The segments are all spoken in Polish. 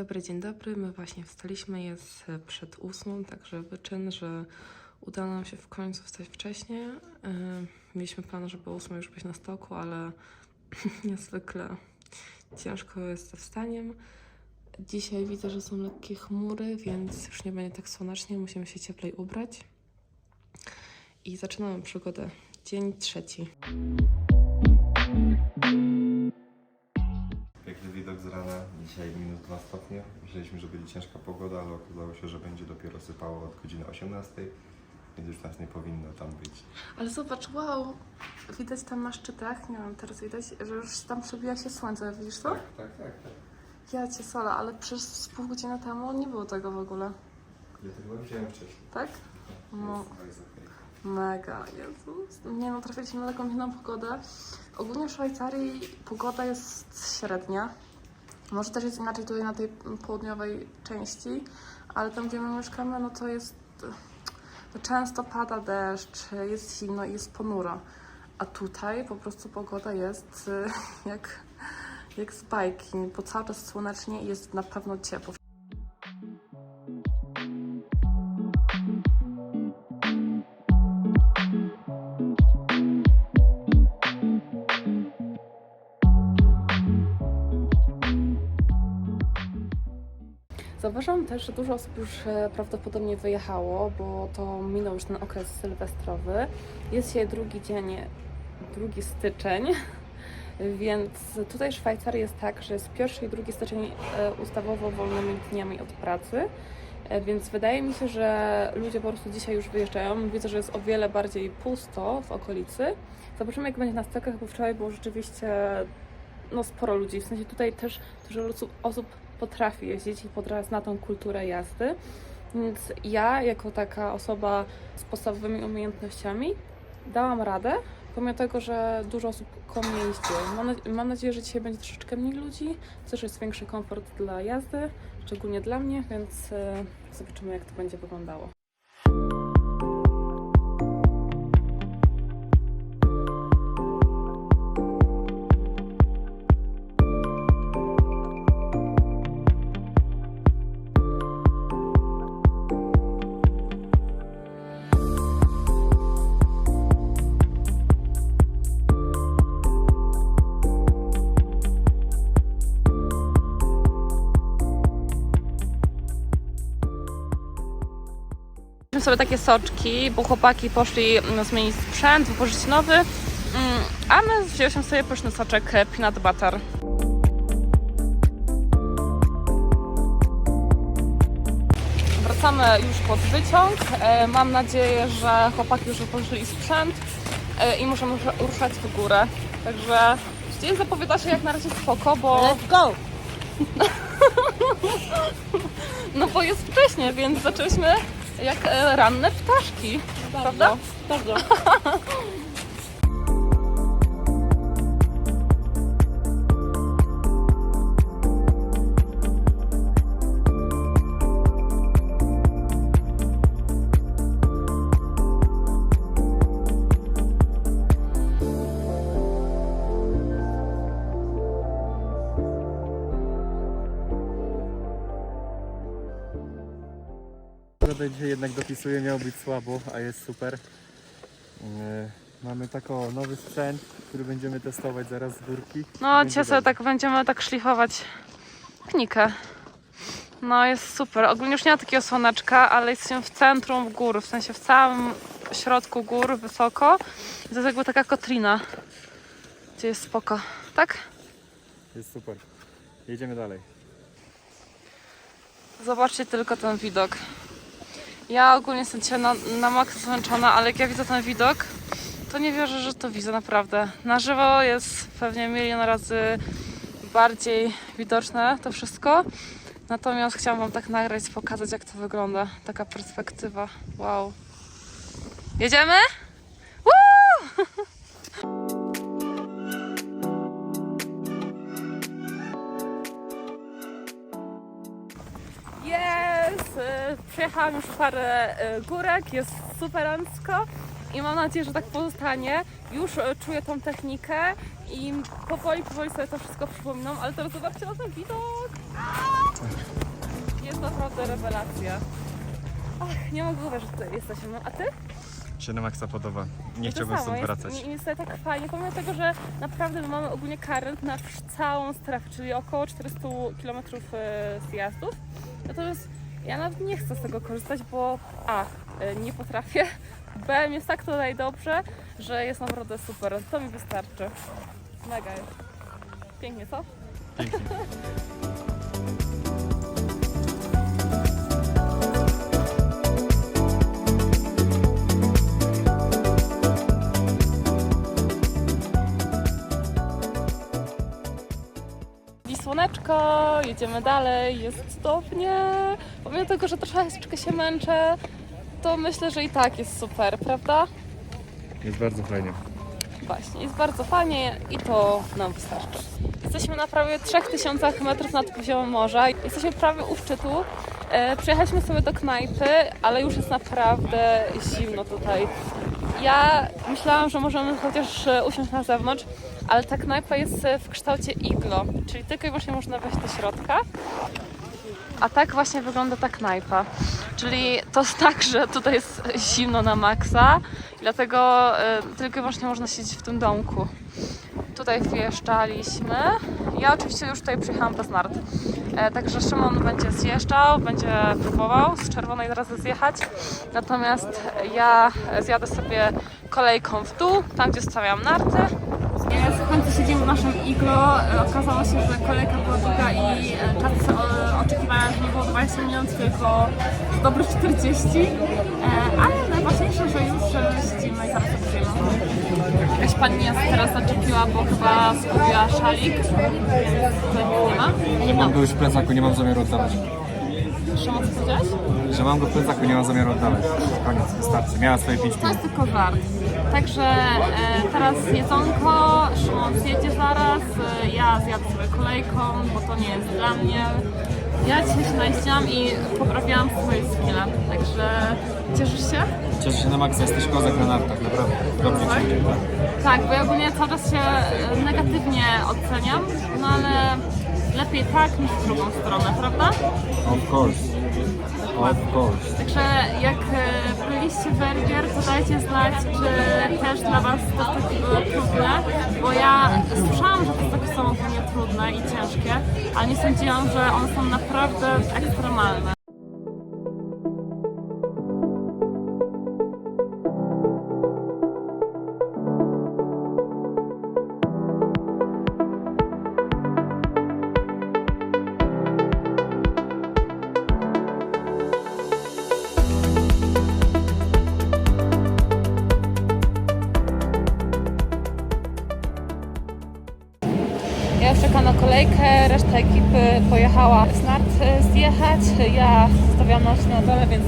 dobry, dzień dobry. My właśnie wstaliśmy, jest przed ósmą, także wyczyn, że udało nam się w końcu wstać wcześniej. E, Mieliśmy plan, żeby o ósmej już być na stoku, ale niezwykle ciężko jest ze wstaniem. Dzisiaj widzę, że są lekkie chmury, więc już nie będzie tak słonecznie, musimy się cieplej ubrać. I zaczynamy przygodę. Dzień trzeci. Dzisiaj minus 2 stopnie. Myśleliśmy, że będzie ciężka pogoda, ale okazało się, że będzie dopiero sypało od godziny 18, więc już nas nie powinno tam być. Ale zobacz, wow, widać tam na szczytach, nie wiem, teraz widać, że już tam przebija się słońce, widzisz to? Tak, tak, tak. tak. Ja cię solę, ale przez pół godziny temu nie było tego w ogóle, Ja to chyba widziałem wcześniej. tak? No. Jest okej. Mega, Jezus. Nie no, trafiliśmy na taką inną pogodę. Ogólnie w Szwajcarii pogoda jest średnia. Może też jest inaczej tutaj na tej południowej części, ale tam, gdzie my mieszkamy, no to jest... To często pada deszcz, jest zimno i jest ponuro. A tutaj po prostu pogoda jest y, jak, jak z bajki, bo cały czas słonecznie i jest na pewno ciepło. Zauważam też, że dużo osób już e, prawdopodobnie wyjechało, bo to minął już ten okres sylwestrowy. Jest dzisiaj drugi dzień, drugi styczeń, więc tutaj w Szwajcarii jest tak, że jest pierwszy i drugi styczeń e, ustawowo wolnymi dniami od pracy. E, Więc wydaje mi się, że ludzie po prostu dzisiaj już wyjeżdżają. Widzę, że jest o wiele bardziej pusto w okolicy. Zobaczymy, jak będzie na stokach, bo wczoraj było rzeczywiście no, sporo ludzi. W sensie tutaj też dużo osób potrafi jeździć i potrafi zna tą kulturę jazdy. Więc ja, jako taka osoba z podstawowymi umiejętnościami, dałam radę, pomimo tego, że dużo osób koło mnie jeździło. Mam, mam nadzieję, że dzisiaj będzie troszeczkę mniej ludzi, też jest większy komfort dla jazdy, szczególnie dla mnie, więc e, zobaczymy, jak to będzie wyglądało. Weźmy sobie takie soczki, bo chłopaki poszli mm, zmienić sprzęt, wypożyczyć nowy, Mm, a my wzięliśmy sobie pyszny soczek e, peanut butter. Wracamy już pod wyciąg. E, Mam nadzieję, że chłopaki już wypożyczyli sprzęt e, i już ruszać w górę. Także dzień zapowiada się jak na razie spoko, bo... Let's go! No bo jest wcześnie, więc zaczęliśmy jak e, ranne ptaszki. Prawda? Bardzo. Pogoda dzisiaj jednak dopisuje, miało być słabo, a jest super. Yy, mamy tako nowy sprzęt, który będziemy testować zaraz z górki. No, dzisiaj sobie tak będziemy tak szlifować technikę. No, jest super. Ogólnie już nie ma takiego słoneczka, ale jesteśmy w centrum gór, w sensie w całym środku gór, wysoko. I to jest jakby taka kotlina, gdzie jest spoko. Tak? Jest super. Jedziemy dalej. Zobaczcie tylko ten widok. Ja ogólnie jestem dzisiaj na, na maksa zmęczona, ale jak ja widzę ten widok, to nie wierzę, że to widzę naprawdę. Na żywo jest pewnie milion razy bardziej widoczne to wszystko. Natomiast chciałam Wam tak nagrać, pokazać jak to wygląda. Taka perspektywa. Wow. Jedziemy? Przejechałam już parę e, górek, jest superancko i mam nadzieję, że tak pozostanie. Już e, czuję tą technikę i powoli, powoli sobie to wszystko przypominam, ale teraz zobaczcie na ten widok! Jest naprawdę rewelacja. Ach, nie mogę uwierzyć, że tutaj jesteśmy. A ty? Się na maksa podoba. Nie chciałbym samo, stąd jest, wracać. Jest tutaj tak fajnie, pomimo tego, że naprawdę my mamy ogólnie karent na całą strefę, czyli około 400 km zjazdów. Natomiast ja nawet nie chcę z tego korzystać, bo A, y, nie potrafię, B, jest tak tutaj dobrze, że jest naprawdę super. To mi wystarczy. Mega jest. Pięknie, co? Pięknie. Słoneczko, jedziemy dalej, jest cudownie. Pomimo tego, że troszeczkę się męczę, to myślę, że i tak jest super, prawda? Jest bardzo fajnie. Właśnie, jest bardzo fajnie i to nam wystarczy. Jesteśmy na prawie 3000 metrów nad poziomem morza. Jesteśmy prawie u szczytu. E, przyjechaliśmy sobie do knajpy, ale już jest naprawdę zimno tutaj. Ja myślałam, że możemy chociaż e, usiąść na zewnątrz, ale ta knajpa jest e, w kształcie iglo, czyli tylko i wyłącznie można wejść do środka. A tak właśnie wygląda ta knajpa. Czyli to jest tak, że tutaj jest zimno na maksa, dlatego e, tylko i wyłącznie można siedzieć w tym domku. Tutaj wjeżdżaliśmy. Ja oczywiście już tutaj przyjechałam bez nart. E, także Szymon będzie zjeżdżał, będzie próbował z czerwonej zaraz zjechać. Natomiast ja zjadę sobie kolejką w dół, tam gdzie stawiam narty. Końcu siedzimy w naszym iglo. E, Okazało się, że kolejka była długa i e, czas e, oczekiwania nie było 20 minut, tylko dobrych 40. E, Ale najważniejsze, że już siedzimy i zaraz. Jakaś pani nas teraz zaczepiła, bo chyba zgubiła szalik, więc tutaj nie ma. Nie mam go już w plecaku, nie mam zamiaru oddawać. Szymon, co powiedziałeś? Że mam go w plecaku, nie mam zamiaru oddawać. Koniec, wystarczy. Miała swoje 5 To minut. jest tylko żart. Także e, teraz jedzonko, Szymon zjedzie zaraz, e, ja zjadę sobie kolejką, bo to nie jest dla mnie. Ja dzisiaj się najeździłam i poprawiłam swoje skille, także cieszysz się? Cieszę się na maksa, jesteś kozak na nartach, naprawdę. Dobrze Tak? ci idzie, tak. Tak, bo ja ogólnie cały czas się e, negatywnie oceniam, no ale lepiej tak niż w drugą stronę, prawda? Of course. Of course. Także jak e, byliście w Bergier, to dajcie znać, czy też dla Was to takie było trudne, bo ja słyszałam, że to takie są ogólnie trudne i ciężkie, ale nie sądziłam, że one są naprawdę ekstremalne. Czekam na kolejkę, reszta ekipy pojechała z nart e, zjechać. Ja zostawiam noc na dole, więc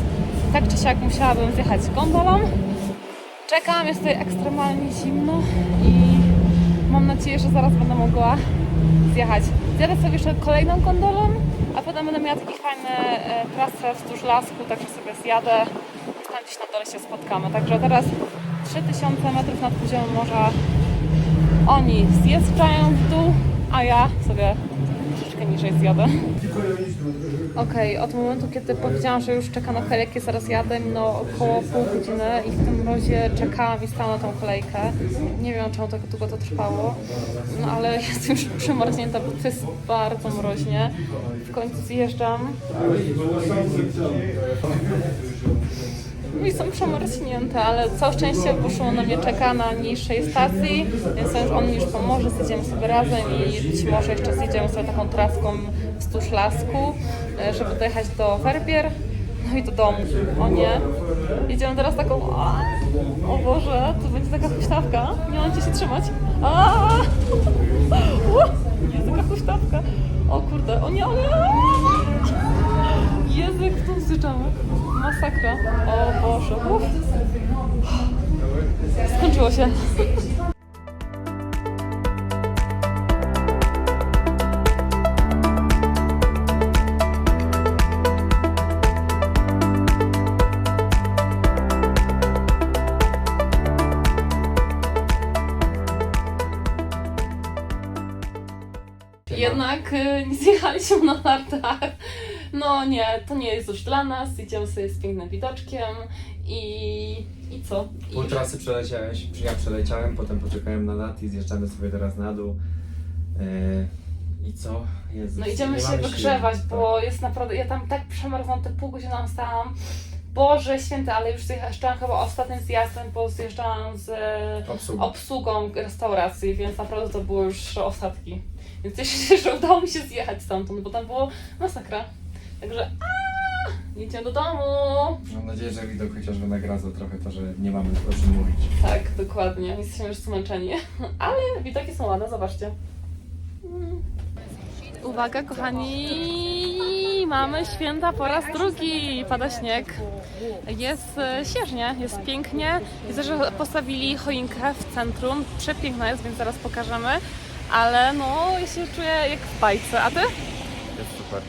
tak czy siak musiałabym zjechać gondolą. Czekam, jest tutaj ekstremalnie zimno i mam nadzieję, że zaraz będę mogła zjechać. Zjadę sobie jeszcze kolejną gondolą, a potem będę miała taki fajny e, trasę wzdłuż lasku, także sobie zjadę. Tam gdzieś na dole się spotkamy. Także teraz 3000 metrów nad poziomem morza oni zjeżdżają w dół, a ja sobie troszeczkę niżej zjadę. Okej, od momentu, kiedy powiedziałam, że już czekam na kolejkę, zaraz jadę, no około pół godziny i w tym mrozie czekałam i stałam na tą kolejkę. Nie wiem, czemu tak długo to trwało, no ale jestem już przemarznięta, bo to jest bardzo mroźnie. W końcu zjeżdżam. I są przemarznięte, ale całe szczęście poszło na mnie czeka na niższej stacji, więc on- on mi już pomoże, zjedziemy sobie razem i być może jeszcze zjedziemy sobie taką traską wzdłuż lasku, e, żeby dojechać do Werbier, no i do domu. O nie, jedziemy teraz taką, a, o Boże, to będzie taka huśtawka, nie mam gdzie się trzymać. A, jest taka huśtawka. O kurde, o nie, o nie. Jezu, jak zjeżdżamy. Masakra. O Boże. Uff. Skończyło się. Jednak y, nie zjechaliśmy na nartach. No nie, to nie jest już dla nas. Idziemy sobie z pięknym widoczkiem i, i co? I Pół trasy przeleciałeś, ja przeleciałem, potem poczekałem na lat i zjeżdżamy sobie teraz na dół. Yy, I co? Jezus, No idziemy się wygrzewać, siły. bo jest naprawdę, ja tam tak przemarzłam, te pół godziny tam stałam. Boże święty, ale już zjeżdżałam chyba ostatnim zjazdem, bo zjeżdżałam z e, Tak. Obsługą restauracji, więc naprawdę to były już ostatki. Więc cieszę się, że udało mi się zjechać stamtąd, bo tam było masakra. Także aaa, jedziemy do domu. Mam nadzieję, że widok chociażby nagradza trochę to, że nie mamy o czym mówić. Tak, dokładnie. Jesteśmy już zmęczeni. Ale widoki są ładne, zobaczcie. Mm. Uwaga, kochani! Mamy święta po raz drugi. Pada śnieg. Jest e, śnieżnie, jest pięknie. Widzę, że postawili choinkę w centrum. Przepiękna jest, więc zaraz pokażemy. Ale no, ja się czuję jak w bajce. A ty? Jest super.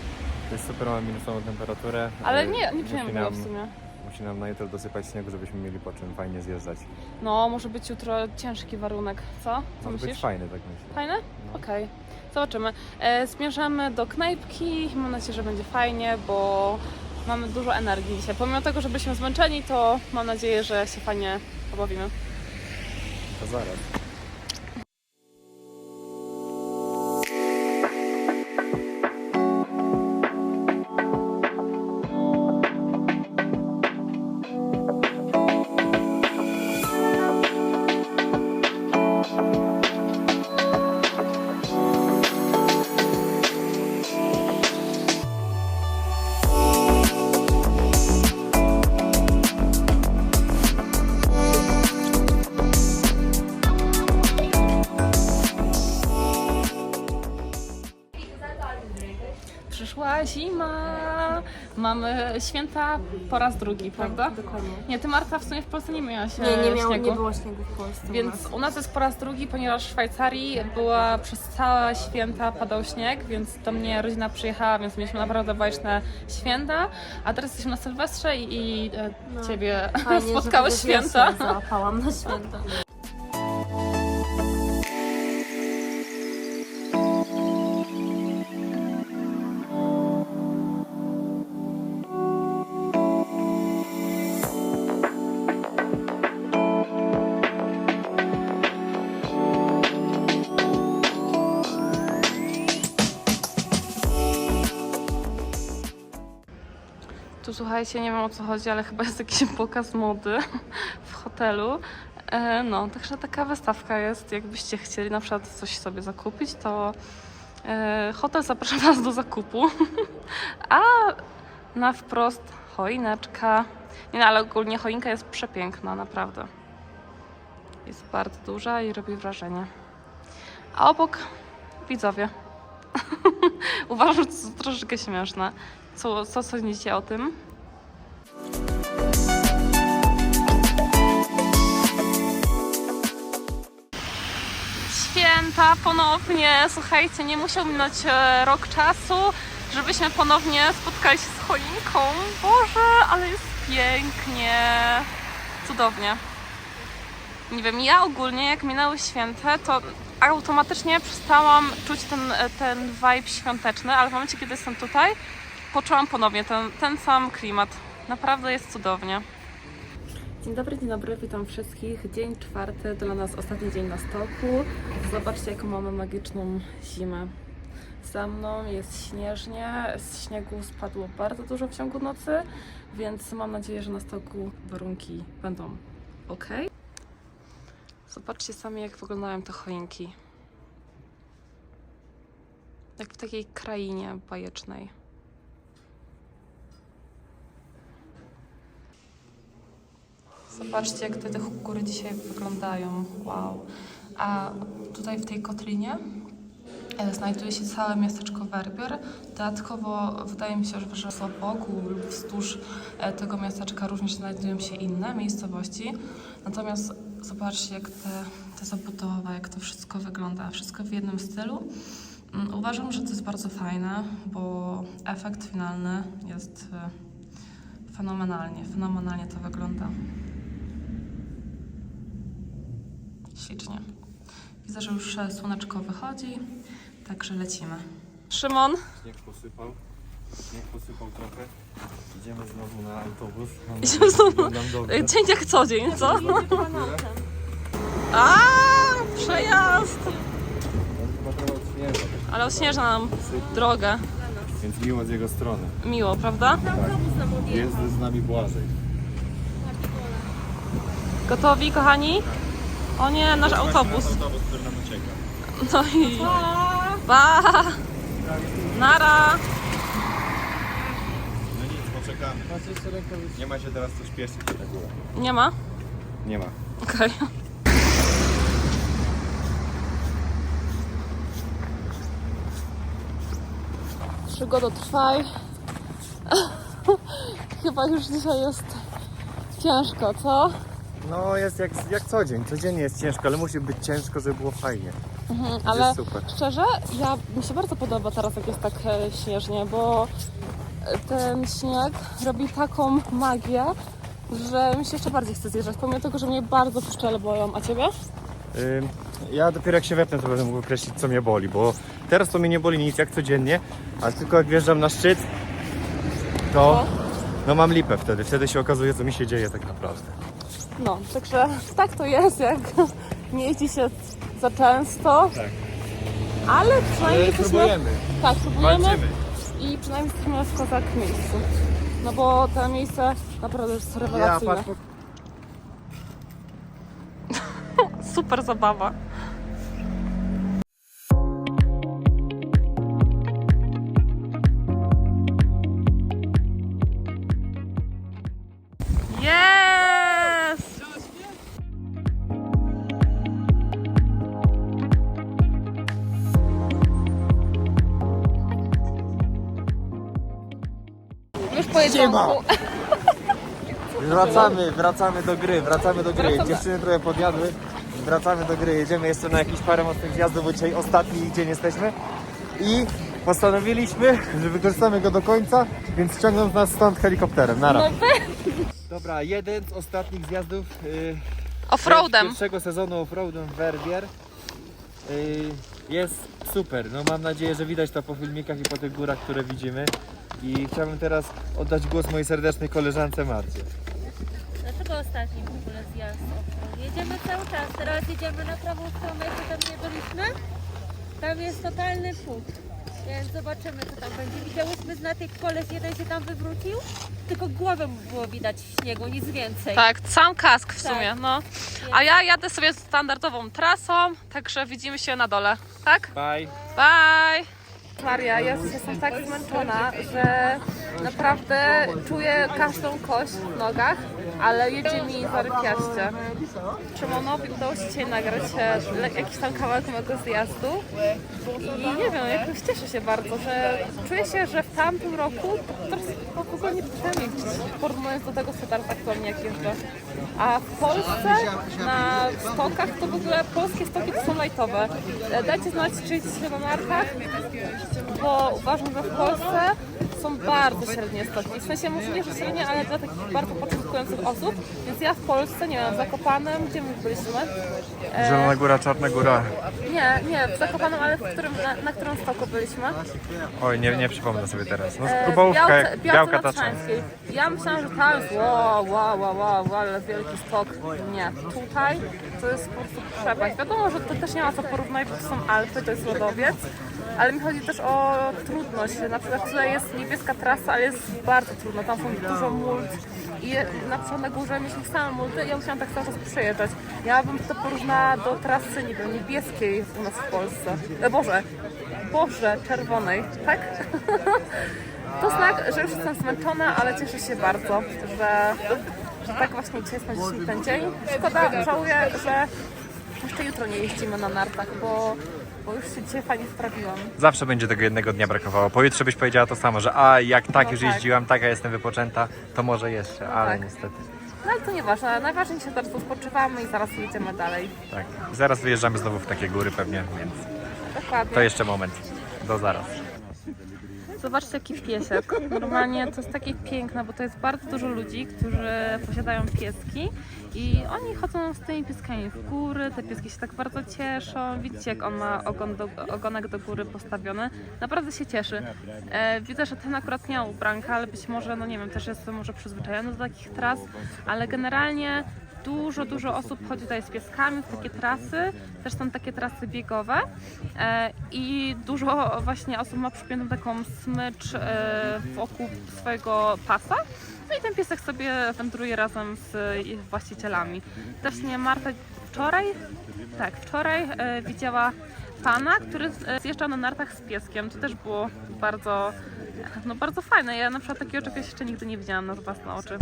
Jest super, mamy minusową temperaturę. Ale ale nie, nie nam, w sumie. musi nam na jutro dosypać śniegu, żebyśmy mieli po czym fajnie zjeżdżać. No, może być jutro ciężki warunek. Co? Co Może myślisz? być fajny, tak myślę. Fajne? No. Okej. Zobaczymy. E, zmierzamy do knajpki. Mam nadzieję, że będzie fajnie, bo mamy dużo energii dzisiaj. Pomimo tego, że byliśmy zmęczeni, to mam nadzieję, że się fajnie pobawimy. To zaraz. Thank you. Święta po raz drugi, prawda? Dokładnie. Nie, ty Marta w sumie w Polsce nie miałaś Nie, nie, miał, śniegu. nie było śniegu w Polsce. u Więc nas. u nas jest po raz drugi, ponieważ w Szwajcarii była przez całe święta padał śnieg, więc do mnie rodzina przyjechała, więc mieliśmy naprawdę bajeczne święta. A teraz jesteśmy na Sylwestrze i, i e, No. ciebie Fajnie, spotkały że tego święta. Załapałam na święta. Słuchajcie, nie wiem o co chodzi, ale chyba jest jakiś pokaz mody w hotelu. E, no, także taka wystawka jest. Jakbyście chcieli na przykład coś sobie zakupić, to e, hotel zaprasza Was do zakupu. A na wprost choineczka. Nie no, ale ogólnie choinka jest przepiękna, naprawdę. Jest bardzo duża i robi wrażenie. A obok widzowie. Uważam, że to troszeczkę śmieszne. Co, co sądzicie o tym? Święta ponownie. Słuchajcie, nie musiał minąć e, rok czasu, żebyśmy ponownie spotkali się z choinką. Boże, ale jest pięknie. Cudownie. Nie wiem, ja ogólnie jak minęły święta, to automatycznie przestałam czuć ten, e, ten vibe świąteczny, ale w momencie, kiedy jestem tutaj, poczułam ponownie ten, ten sam klimat. Naprawdę jest cudownie. Dzień dobry, dzień dobry, witam wszystkich. Dzień czwarty, dla nas ostatni dzień na stoku. Zobaczcie, jaką mamy magiczną zimę. Za mną jest śnieżnie, z śniegu spadło bardzo dużo w ciągu nocy, więc mam nadzieję, że na stoku warunki będą ok. Zobaczcie sami, jak wyglądają te choinki. Jak w takiej krainie bajecznej. Zobaczcie, jak te, te góry dzisiaj wyglądają. Wow. A tutaj w tej kotlinie e, znajduje się całe miasteczko Werbier. Dodatkowo wydaje mi się, że że wokół lub wzdłuż e, tego miasteczka również znajdują się inne miejscowości. Natomiast zobaczcie, jak te, te zabudowa, jak to wszystko wygląda. Wszystko w jednym stylu. Mm, Uważam, że to jest bardzo fajne, bo efekt finalny jest e, fenomenalnie. Fenomenalnie to wygląda. Ślicznie. Widzę, że już e, słoneczko wychodzi, Także lecimy. Szymon, Śnieg posypał. Śnieg posypał trochę. Idziemy znowu na autobus. Mam Idziemy nadzieję, że znowu. będzie nam dobrze. y, dzień jak co dzień, co? A, przejazd! On chyba trochę odśnieża, Ale odśnieża nam drogę. więc miło z jego strony. Miło, prawda? Jest z nami Błażej. Gotowi, kochani? O nie, nasz autobus. Autobus, który nam ucieka. No i... Pa! Nara! No nic, poczekamy. Nie ma się teraz co śpieszyć na górę. Nie ma? Nie ma. Okej. Przygoda trwaj. Chyba już dzisiaj jest ciężko, co? No jest jak, jak co dzień. Codziennie jest ciężko, ale musi być ciężko, żeby było fajnie. Mhm, ale jest super. szczerze, ja mi się bardzo podoba teraz, jak jest tak e, śnieżnie, bo e, ten śnieg robi taką magię, że mi się jeszcze bardziej chce zjeżdżać, pomimo tego, że mnie bardzo puszczele boją. A ciebie? Ym, Ja dopiero jak się wepnę, to będę mógł określić, co mnie boli, bo teraz to mnie nie boli nic jak codziennie, ale tylko jak wjeżdżam na szczyt, to no mam lipę wtedy. Wtedy się okazuje, co mi się dzieje tak naprawdę. No, także tak to jest, jak nie jeździ się za często. Tak. Ale przynajmniej jesteśmy... próbujemy. Tak, próbujemy Walczymy. i przynajmniej jesteśmy w kozak miejscu. No bo to miejsce naprawdę jest rewelacyjne. Super zabawa. Po jedzonku. Wracamy, wracamy do gry, wracamy do gry. Wracamy. Dziewczyny trochę podjadły. Wracamy do gry. Jedziemy jeszcze na jakieś parę mocnych zjazdów, bo dzisiaj ostatni dzień jesteśmy. I postanowiliśmy, że wykorzystamy go do końca, więc ściągną nas stąd helikopterem. Nara. No Dobra, jeden z ostatnich zjazdów yy, Offroadem. pierwszego sezonu offroadem w Verbier. Yy, jest super. No mam nadzieję, że widać to po filmikach i po tych górach, które widzimy. I chciałbym teraz oddać głos mojej serdecznej koleżance Marcie. Dlaczego ostatni w ogóle zjazd? Jedziemy cały czas. Teraz jedziemy na prawą stronę, gdzie tam nie byliśmy. Tam jest totalny płot. Więc zobaczymy, co tam będzie. Widziałyśmy znatek, koleś jeden się tam wywrócił, tylko głowę mu było widać w śniegu, nic więcej. Tak, sam kask w Tak. sumie, no. A ja jadę sobie standardową trasą, także widzimy się na dole, tak? Bye. Bye! Maria, ja jestem tak zmęczona, że naprawdę czuję każdą kość w nogach, ale jedzie mi zarypiaście. Szymonowi udało się dzisiaj nagrać e, jakiś tam kawałek mojego zjazdu i nie wiem, jakoś cieszę się bardzo, że czuję się, że w tamtym roku to w ogóle nie potrafię porównując do tego, teraz aktualnie jak jeżdżę. A w Polsce na stokach to w ogóle polskie stoki to są lajtowe. E, Dajcie znać, czy jeździcie na nartach, bo uważam, że w Polsce są bardzo średnie stoki. W sensie może nie, że średnie, ale dla takich bardzo początkujących osób. Więc ja w Polsce, nie wiem, w Zakopanem, gdzie my byliśmy? E, Zielona Góra, Czarna Góra. nie, nie, w Zakopanem, ale w którym, na, na którym stoku byliśmy? Oj, nie, nie przypomnę sobie teraz. No, E, Białce- białka. Tatrzańskiej. Ja myślałam, że tam jest wow, wow, wow, wow, wow, ale wielki stok. Nie, tutaj to jest po prostu przepaść. Wiadomo, że to też nie ma co porównać, bo to są Alpy, to jest lodowiec, ale mi chodzi też o trudność. Na przykład tutaj jest niebieska trasa, ale jest bardzo trudno, tam są dużo mult i na przykład na górze mieliśmy same multy i ja musiałam tak cały czas przejeżdżać. Ja bym to porównała do trasy, nie wiem, niebieskiej u nas w Polsce. E, Boże, Boże, czerwonej, tak? To znak, że już jestem zmęczona, ale cieszę się bardzo, że, że tak właśnie dzisiaj spędziliśmy ten dzień. Szkoda, żałuję, że jeszcze jutro nie jeździmy na nartach, bo, bo już się dzisiaj fajnie sprawiłam. Zawsze będzie tego jednego dnia brakowało. Pojutrze byś powiedziała to samo, że a jak tak No już tak. jeździłam, taka jestem wypoczęta, to może jeszcze, ale tak. niestety. No ale to nieważne, najważniejsze, teraz odpoczywamy i zaraz jedziemy dalej. Tak. Zaraz wyjeżdżamy znowu w takie góry pewnie, więc Dokładnie. to jeszcze moment. Do zaraz. Zobaczcie jaki piesiek. Normalnie to jest takie piękne, bo to jest bardzo dużo ludzi, którzy posiadają pieski i oni chodzą z tymi pieskami w góry, te pieski się tak bardzo cieszą. Widzicie jak on ma ogon do, ogonek do góry postawiony. Naprawdę się cieszy. E, widzę, że ten akurat miał ubranka, ale być może, no nie wiem, też jest może przyzwyczajony do takich tras, ale generalnie dużo, dużo osób chodzi tutaj z pieskami w takie trasy, też są takie trasy biegowe e, i dużo właśnie osób ma przypiętą taką smycz e, wokół swojego pasa. No i ten piesek sobie wędruje razem z ich właścicielami. Też nie Marta wczoraj, tak, wczoraj e, widziała pana, który e, zjeżdżał na nartach z pieskiem. To też było bardzo, no bardzo fajne. Ja na przykład takiego czegoś jeszcze nigdy nie widziałam na własne oczy.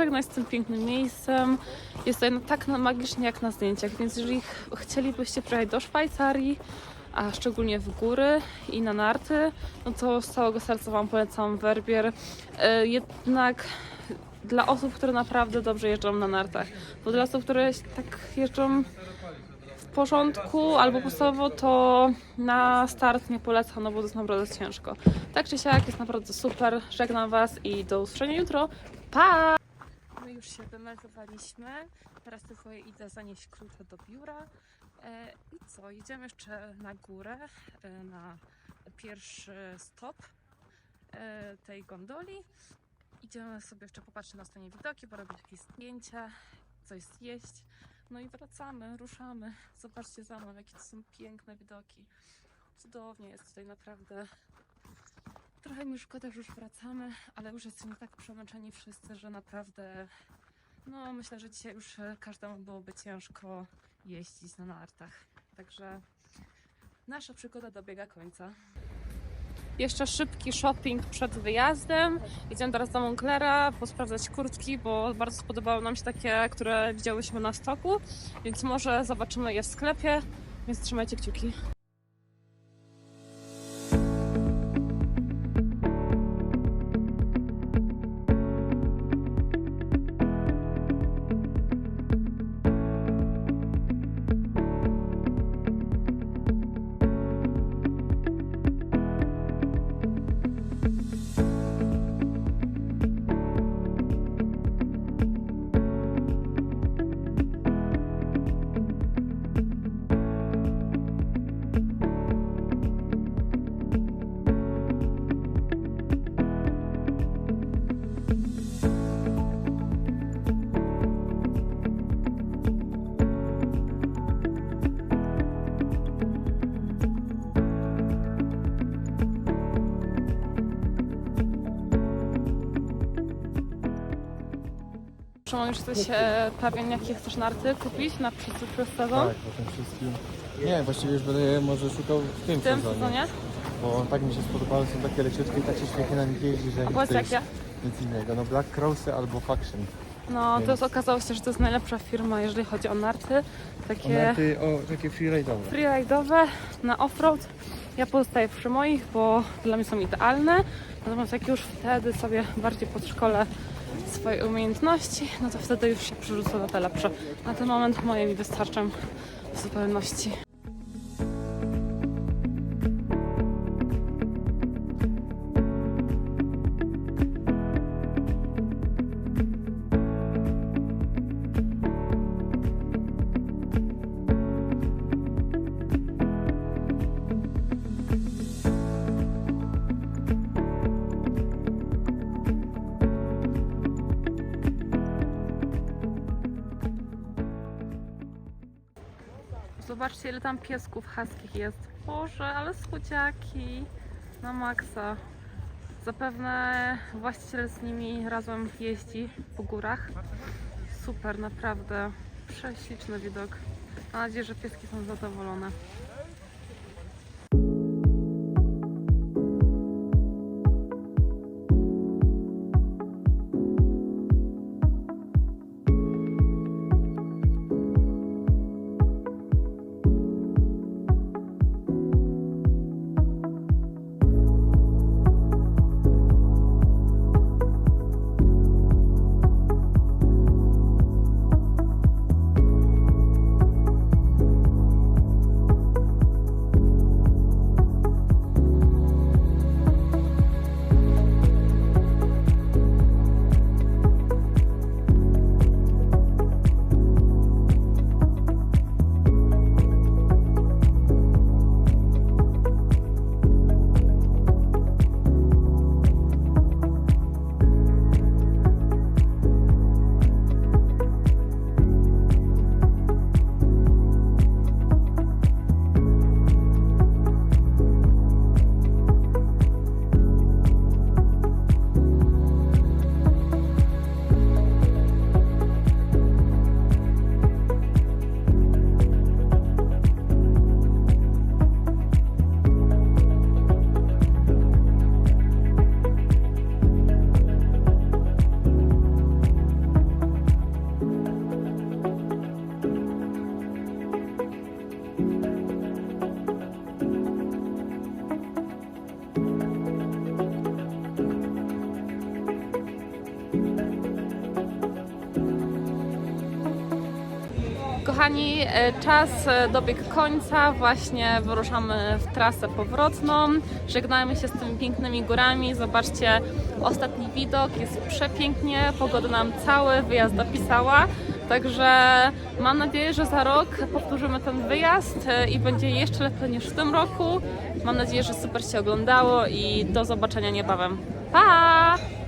Czas się żegnać z tym pięknym miejscem. Jest to jednak tak magicznie jak na zdjęciach, więc jeżeli ch- chcielibyście przyjechać do Szwajcarii, a szczególnie w góry i na narty, no to z całego serca Wam polecam Werbier. E, Jednak dla osób, które naprawdę dobrze jeżdżą na nartach, bo dla osób, które tak jeżdżą w porządku albo podstawowo, to na start nie polecam, no bo to jest naprawdę ciężko. Tak czy siak jest naprawdę super. Żegnam Was i do usłyszenia jutro. Pa! Już się wymeldowaliśmy. Teraz tylko idę zanieść klucze do biura. E, I co? Jedziemy jeszcze na górę, e, na pierwszy stop e, tej gondoli. Idziemy sobie jeszcze popatrzeć na ostatnie widoki, porobić jakieś zdjęcia, coś zjeść. No i wracamy, ruszamy. Zobaczcie za mną, jakie to są piękne widoki. Cudownie jest tutaj naprawdę. Trochę mi szkoda, że już wracamy, ale już jesteśmy tak przemęczeni wszyscy, że naprawdę no myślę, że dzisiaj już e, każdemu byłoby ciężko jeździć na nartach. Także nasza przygoda dobiega końca. Jeszcze szybki shopping przed wyjazdem. Idziemy teraz do Monklera posprawdzać kurtki, bo bardzo spodobały nam się takie, które widziałyśmy na stoku, więc może zobaczymy je w sklepie, więc trzymajcie kciuki. Szymon, już jesteś e, pewien, jakie chcesz narty kupić na przyszły sezon? Tak, po tym wszystkim. Nie, właściwie już będę je może szukał w tym, W tym sezonie. Bo tak mi się spodobały, są takie leciutkie i tak się świetnie na nich jeździ, że A powiedz już jakie? nic innego. No Black Crowsy albo Faction. No, to Więc- jest, okazało się, że to jest najlepsza firma, jeżeli chodzi o narty. Takie One ty, o, takie freeride'owe. freeride'owe na offroad. Ja pozostaję przy moich, bo dla mnie są idealne. Natomiast jak już wtedy sobie bardziej podszkolę swoje umiejętności, no to wtedy już się przerzucę na te lepsze. Na ten moment moje mi wystarczą w zupełności. Zobaczcie, ile tam piesków haskich jest. Boże, ale słodziaki na maksa. Zapewne właściciel z nimi razem jeździ po górach. Super, naprawdę. Prześliczny widok. Mam nadzieję, że pieski są zadowolone. Czas e, dobiegł końca, właśnie wyruszamy w trasę powrotną. Żegnamy się z tymi pięknymi górami. Zobaczcie, ostatni widok, jest przepięknie, pogoda nam cały wyjazd dopisała. Także mam nadzieję, że za rok powtórzymy ten wyjazd e, i będzie jeszcze lepiej niż w tym roku. Mam nadzieję, że super się oglądało i do zobaczenia niebawem. Pa!